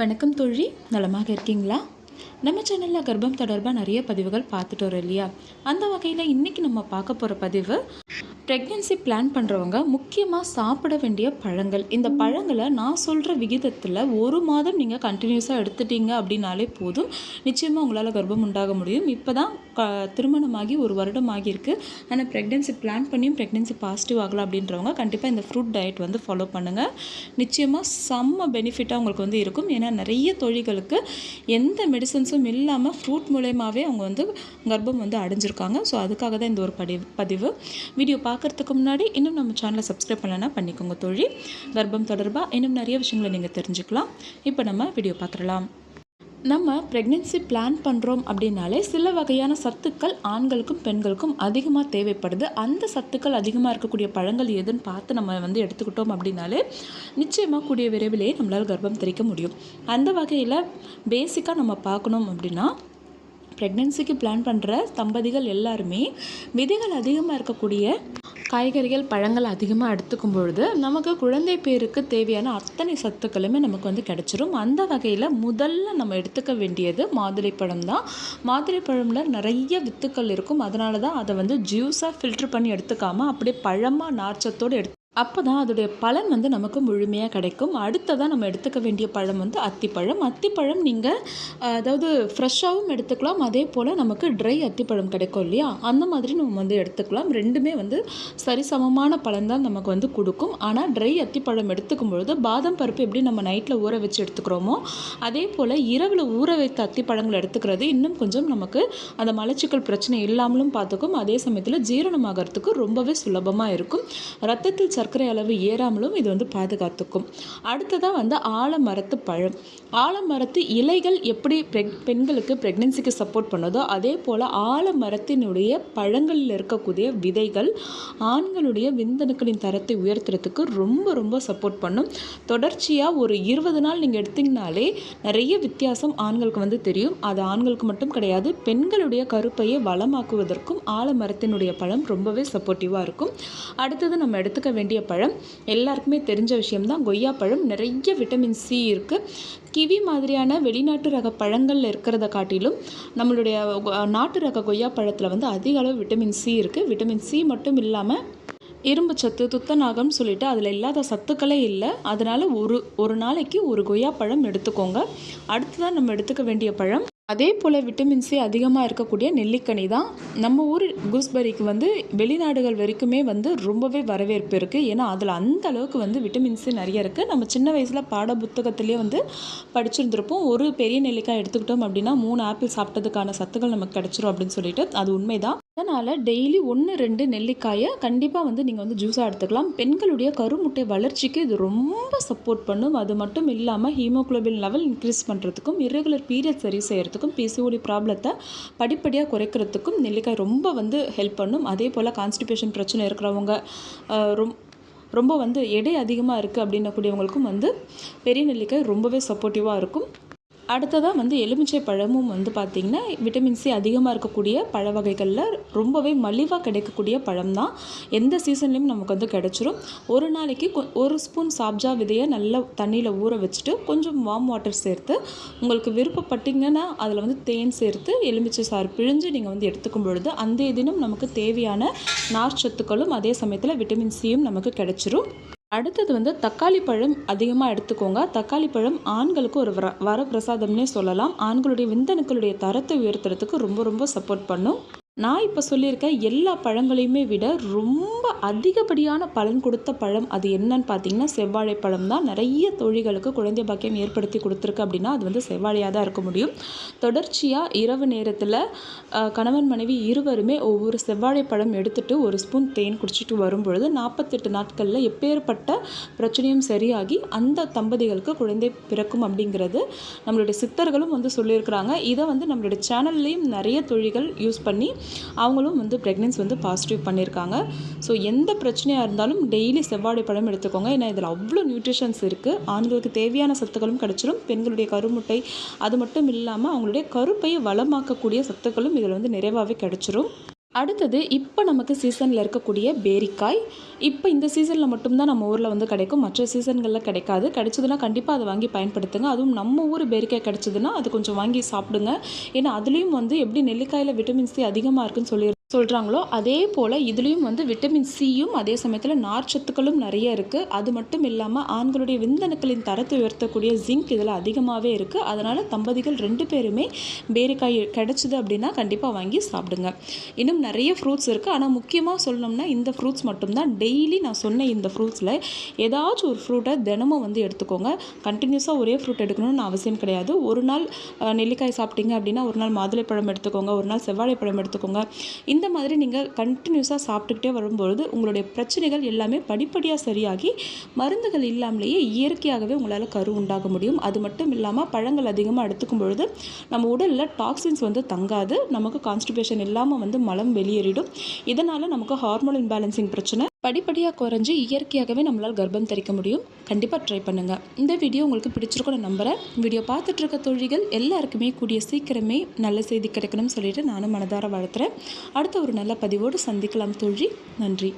வணக்கம் தோழி. நலமாக இருக்கீங்களா? நம்ம சேனலில் கர்ப்பம் தொடர்பாக நிறைய பதிவுகள் பார்த்துட்டு வரோம் இல்லையா? அந்த வகையில் இன்றைக்கி நம்ம பார்க்க போகிற பதிவு ப்ரெக்னென்சி பிளான் பண்ணுறவங்க முக்கியமாக சாப்பிட வேண்டிய பழங்கள். இந்த பழங்களை நான் சொல்கிற விகிதத்தில் ஒரு மாதம் நீங்கள் கண்டினியூஸாக எடுத்துட்டீங்க அப்படின்னாலே போதும். நிச்சயமாக உங்களால் கர்ப்பம் உண்டாக முடியும். இப்போ தான் க திருமணமாகி ஒரு வருடம் ஆகியிருக்கு. ஆனால் ப்ரெக்னென்சி பிளான் பண்ணியும் ப்ரெக்னென்சி பாசிட்டிவ் ஆகலாம் அப்படின்றவங்க கண்டிப்பாக இந்த ஃப்ரூட் டயட் வந்து ஃபாலோ பண்ணுங்கள் நிச்சயமாக செம்ம பெனிஃபிட்டாக உங்களுக்கு வந்து இருக்கும். ஏன்னா நிறைய தொழில்களுக்கு எந்த மெடிசன்ஸும் இல்லாமல் ஃப்ரூட் மூலயமாவே அவங்க வந்து கர்ப்பம் வந்து அடைஞ்சிருக்காங்க. ஸோ அதுக்காக தான் இந்த ஒரு பதிவு. பதிவு வீடியோ பார்க்குறதுக்கு முன்னாடி இன்னும் நம்ம சேனலை சப்ஸ்கிரைப் பண்ணலன்னா பண்ணிக்கோங்க தோழி. கர்ப்பம் தொடர்பாக இன்னும் நிறைய விஷயங்களை நீங்கள் தெரிஞ்சுக்கலாம். இப்போ நம்ம வீடியோ பார்த்துடலாம். நம்ம ப்ரெக்னென்சி பிளான் பண்ணுறோம் அப்படின்னாலே சில வகையான சத்துக்கள் ஆண்களுக்கும் பெண்களுக்கும் அதிகமாக தேவைப்படுது. அந்த சத்துக்கள் அதிகமாக இருக்கக்கூடிய பழங்கள் எதுன்னு பார்த்து நம்ம வந்து எடுத்துக்கிட்டோம் அப்படின்னாலே நிச்சயமாக கூடிய விரைவிலேயே நம்மளால் கர்ப்பம் தெரிக்க முடியும். அந்த வகையில் பேசிக்காக நம்ம பார்க்கணும் அப்படின்னா ப்ரெக்னென்சிக்கு பிளான் பண்ணுற தம்பதிகள் எல்லாருமே விதைகள் அதிகமாக இருக்கக்கூடிய காய்கறிகள் பழங்கள் அதிகமாக எடுத்துக்கும் பொழுது நமக்கு குழந்தை பேருக்கு தேவையான அத்தனை சத்துக்களுமே நமக்கு வந்து கிடச்சிரும். அந்த வகையில் முதல்ல நம்ம எடுத்துக்க வேண்டியது மாதிரி பழம் தான். மாதிரி பழமில் நிறைய வித்துக்கள் இருக்கும். அதனால தான் அதை வந்து ஜூஸாக ஃபில்ட்ரு பண்ணி எடுத்துக்காமல் அப்படியே பழமாக நார்ச்சத்தோடு எடுத்து அப்போ தான் அதோடைய பலன் வந்து நமக்கு முழுமையாக கிடைக்கும். அடுத்ததாக நம்ம எடுத்துக்க வேண்டிய பழம் வந்து அத்திப்பழம். அத்திப்பழம் நீங்கள் அதாவது ஃப்ரெஷ்ஷாகவும் எடுத்துக்கலாம் அதே போல் நமக்கு ட்ரை அத்திப்பழம் கிடைக்கும் இல்லையா? அந்த மாதிரி நம்ம வந்து எடுத்துக்கலாம். ரெண்டுமே வந்து சரிசமமான பலன் தான் நமக்கு வந்து கொடுக்கும். ஆனால் ட்ரை அத்திப்பழம் எடுத்துக்கும் பொழுது பாதம் பருப்பு எப்படி நம்ம நைட்டில் ஊற வச்சு எடுத்துக்கிறோமோ அதே போல் இரவில் ஊற வைத்த அத்திப்பழங்கள் எடுத்துக்கிறது இன்னும் கொஞ்சம் நமக்கு அந்த மலச்சிக்கல் பிரச்சனை இல்லாமலும் பார்த்துக்கும். அதே சமயத்தில் ஜீரணமாகறதுக்கு ரொம்பவே சுலபமாக இருக்கும். ரத்தத்தில் சர்க்கரை அளவு ஏறாமலும் இது வந்து பாதுகாத்துக்கும். அடுத்ததாக வந்து ஆலமரத்து பழம். ஆலமரத்து இலைகள் எப்படி பெண்களுக்கு ப்ரெக்னென்சிக்கு சப்போர்ட் பண்ணுதோ அதே போல் ஆலமரத்தினுடைய பழங்களில் இருக்கக்கூடிய விதைகள் ஆண்களுடைய விந்தணுக்களின் தரத்தை உயர்த்துறதுக்கு ரொம்ப ரொம்ப சப்போர்ட் பண்ணும். தொடர்ச்சியாக ஒரு இருபது நாள் நீங்கள் எடுத்திங்கனாலே நிறைய வித்தியாசம் ஆண்களுக்கு வந்து தெரியும். அது ஆண்களுக்கு மட்டும் கிடையாது பெண்களுடைய கருப்பையை வளமாக்குவதற்கும் ஆலமரத்தினுடைய பழம் ரொம்பவே சப்போர்ட்டிவாக இருக்கும். அடுத்தது நம்ம எடுத்துக்க வேண்டிய வேண்டிய பழம் எல்லாருக்குமே தெரிஞ்ச விஷயம்தான். கொய்யா பழம் நிறைய விட்டமின் சி இருக்குது கிவி மாதிரியான வெளிநாட்டு ரக பழங்களில் இருக்கிறத காட்டிலும் நம்மளுடைய நாட்டு ரக கொய்யா பழத்தில் வந்து அதிக அளவு விட்டமின் சி இருக்குது விட்டமின் சி மட்டும் இல்லாமல் இரும்பு சத்து துத்தநாகம் சொல்லிட்டு அதில் இல்லாத சத்துக்களே இல்லை. அதனால் ஒரு ஒரு நாளைக்கு ஒரு கொய்யா பழம் எடுத்துக்கோங்க அடுத்ததான் நம்ம எடுத்துக்க வேண்டிய பழம் அதே போல் விட்டமின் சி அதிகமாக இருக்கக்கூடிய நெல்லிக்கனி தான் நம்ம ஊர் கூஸ்பெரிக்கு வந்து வெளிநாடுகள் வரைக்குமே வந்து ரொம்பவே வரவேற்பு இருக்குது ஏன்னா அதில் அந்த அளவுக்கு வந்து விட்டமின் சி நிறைய இருக்குது நம்ம சின்ன வயசில் பாட புத்தகத்திலே வந்து படிச்சிருந்துருப்போம். ஒரு பெரிய நெல்லிக்காய் எடுத்துக்கிட்டோம் அப்படின்னா மூணு ஆப்பிள் சாப்பிட்டதுக்கான சத்துக்கள் நமக்கு கிடச்சிரும் அப்படின்னு சொல்லிட்டு அது உண்மைதான். அதனால் டெய்லி ஒன்று ரெண்டு நெல்லிக்காயை கண்டிப்பாக வந்து நீங்கள் வந்து ஜூஸாக எடுத்துக்கலாம். பெண்களுடைய கருமுட்டை வளர்ச்சிக்கு இது ரொம்ப சப்போர்ட் பண்ணும். அது மட்டும் இல்லாமல் ஹீமோக்ளோபின் லெவல் இன்க்ரீஸ் பண்ணுறதுக்கும் இரெகுலர் பீரியட் சரி செய்கிறதுக்கும் பிசிஓடி ப்ராப்ளத்தை படிப்படியாக குறைக்கிறதுக்கும் நெல்லிக்காய் ரொம்ப வந்து ஹெல்ப் பண்ணும். அதே போல் கான்ஸ்டிபேஷன் பிரச்சனை இருக்கிறவங்க ரொம் ரொம்ப வந்து எடை அதிகமாக இருக்குது அப்படின்னக்கூடியவங்களுக்கும் வந்து பெரிய நெல்லிக்காய் ரொம்பவே சப்போர்ட்டிவாக இருக்கும். அடுத்ததாக வந்து எலுமிச்சை பழமும் வந்து பார்த்திங்கன்னா விட்டமின் சி அதிகமாக இருக்கக்கூடிய பழ வகைகளில் ரொம்பவே மலிவாக கிடைக்கக்கூடிய பழம் தான் எந்த சீசன்லேயும் நமக்கு வந்து கிடச்சிரும். ஒரு நாளைக்கு ஒரு ஸ்பூன் சாப்ஜா விதையை நல்லா தண்ணியில் ஊற வச்சுட்டு கொஞ்சம் வார்ம் வாட்டர் சேர்த்து உங்களுக்கு விருப்பப்பட்டிங்கன்னா அதில் வந்து தேன் சேர்த்து எலுமிச்சை சாறு பிழிஞ்சு நீங்கள் வந்து எடுத்துக்கும் பொழுது அந்த தினம் நமக்கு தேவையான நார்ச்சத்துக்களும் அதே சமயத்தில் விட்டமின் சியும் நமக்கு கிடச்சிரும். அடுத்தது வந்து தக்காளி பழம் அதிகமாக எடுத்துக்கோங்க. தக்காளி பழம் ஆண்களுக்கு ஒரு வர வரப்பிரசாதம்னே சொல்லலாம். ஆண்களுடைய விந்தணுக்களுடைய தரத்தை உயர்த்துறதுக்கு ரொம்ப ரொம்ப சப்போர்ட் பண்ணும். நான் இப்போ சொல்லியிருக்கேன் எல்லா பழங்களையுமே விட ரொம்ப அதிகப்படியான பலன் கொடுத்த பழம் அது என்னன்னு பார்த்தீங்கன்னா செவ்வாழைப்பழம் தான். நிறைய தொழில்களுக்கு குழந்தை பாக்கியம் ஏற்படுத்தி கொடுத்துருக்கு அப்படின்னா அது வந்து செவ்வாழையாக தான் இருக்க முடியும். தொடர்ச்சியாக இரவு நேரத்தில் கணவன் மனைவி இருவருமே ஒவ்வொரு செவ்வாழைப்பழம் எடுத்துகிட்டு ஒரு ஸ்பூன் தேன் குடிச்சிட்டு வரும்பொழுது நாற்பத்தெட்டு நாட்களில் எப்பேற்பட்ட பிரச்சனையும் சரியாகி அந்த தம்பதிகளுக்கு குழந்தை பிறக்கும் அப்படிங்கிறது நம்மளுடைய சித்தர்களும் வந்து சொல்லியிருக்கிறாங்க. இதை வந்து நம்மளுடைய சேனல்லையும் நிறைய தொழில்கள் யூஸ் பண்ணி அவங்களும் வந்து ப்ரெக்னென்ஸ் வந்து பாசிட்டிவ் பண்ணியிருக்காங்க. ஸோ எந்த பிரச்சனையாக இருந்தாலும் டெய்லி செவ்வாழை பழம் எடுத்துக்கோங்க. ஏன்னா இதில் அவ்வளோ நியூட்ரிஷன்ஸ் இருக்குது ஆண்களுக்கு தேவையான சத்துக்களும் கிடச்சிரும். பெண்களுடைய கருமுட்டை அது மட்டும் இல்லாமல் அவங்களுடைய கருப்பையை வளமாக்கக்கூடிய சத்துக்களும் இதில் வந்து நிறைவாகவே கிடச்சிரும். அடுத்தது இப்போ நமக்கு சீசனில் இருக்கக்கூடிய பேரிக்காய். இப்போ இந்த சீசனில் மட்டும்தான் நம்ம ஊரில் வந்து கிடைக்கும். மற்ற சீசன்களில் கிடைக்காது. கிடைச்சதுன்னா கண்டிப்பாக அதை வாங்கி பயன்படுத்துங்க. அதுவும் நம்ம ஊர் பேரிக்காய் கிடைச்சதுன்னா அது கொஞ்சம் வாங்கி சாப்பிடுங்க. ஏன்னா அதுலேயும் வந்து எப்படி நெல்லிக்காயில் விட்டமின் சி அதிகமாக இருக்குன்னு சொல்லி சொல்கிறாங்களோ அதே போல் இதுலேயும் வந்து விட்டமின் சியும் அதே சமயத்தில் நார்ச்சத்துக்களும் நிறைய இருக்குது அது மட்டும் இல்லாமல் ஆண்களுடைய விந்தணுக்களின் தரத்தை உயர்த்தக்கூடிய ஜிங்க் இதில் அதிகமாகவே இருக்குது அதனால் தம்பதிகள் ரெண்டு பேருமே பேரிக்காய் கிடைச்சிது அப்படின்னா கண்டிப்பாக வாங்கி சாப்பிடுங்க. இன்னும் நிறைய ஃப்ரூட்ஸ் இருக்குது ஆனால் முக்கியமாக சொல்லணும்னா இந்த ஃப்ரூட்ஸ் மட்டும்தான். டெய்லி நான் சொன்ன இந்த ஃப்ரூட்ஸில் ஏதாச்சும் ஒரு ஃப்ரூட்டை தினமும் வந்து எடுத்துக்கோங்க. கண்டினியூஸாக ஒரே ஃப்ரூட் எடுக்கணும்னு அவசியம் கிடையாது. ஒரு நாள் நெல்லிக்காய் சாப்பிட்டீங்க அப்படின்னா ஒரு நாள் மாதுளைப்பழம் எடுத்துக்கோங்க. ஒரு நாள் செவ்வாழைப்பழம் எடுத்துக்கோங்க. இந்த இந்த மாதிரி நீங்கள் கண்டினியூஸாக சாப்பிட்டுக்கிட்டே வரும்பொழுது உங்களுடைய பிரச்சனைகள் எல்லாமே படிப்படியாக சரியாகி மருந்துகள் இல்லாமலேயே இயற்கையாகவே உங்களால் கரு உண்டாக முடியும். அது மட்டும் இல்லாமல் பழங்கள் அதிகமாக எடுத்துக்கும் பொழுது நம்ம உடலில் டாக்ஸின்ஸ் வந்து தங்காது. நமக்கு கான்ஸ்டிபேஷன் இல்லாமல் வந்து மலம் வெளியேறிடும். இதனால் நமக்கு ஹார்மோன் இம்பேலன்சிங் பிரச்சனை படிப்படியாக குறைஞ்சி இயற்கையாகவே நம்மளால் கர்ப்பம் தரிக்க முடியும். கண்டிப்பாக ட்ரை பண்ணுங்கள் இந்த வீடியோ உங்களுக்கு பிடிச்சிருக்கும்னு நம்புகிறேன் வீடியோ பார்த்துட்டு இருக்க தொழில்கள் எல்லாருக்குமே கூடிய சீக்கிரமே நல்ல செய்தி கிடைக்கணும்னு சொல்லிட்டு நானும் மனதார வளர்த்துறேன் அடுத்த ஒரு நல்ல பதிவோடு சந்திக்கலாம் தோழி. நன்றி.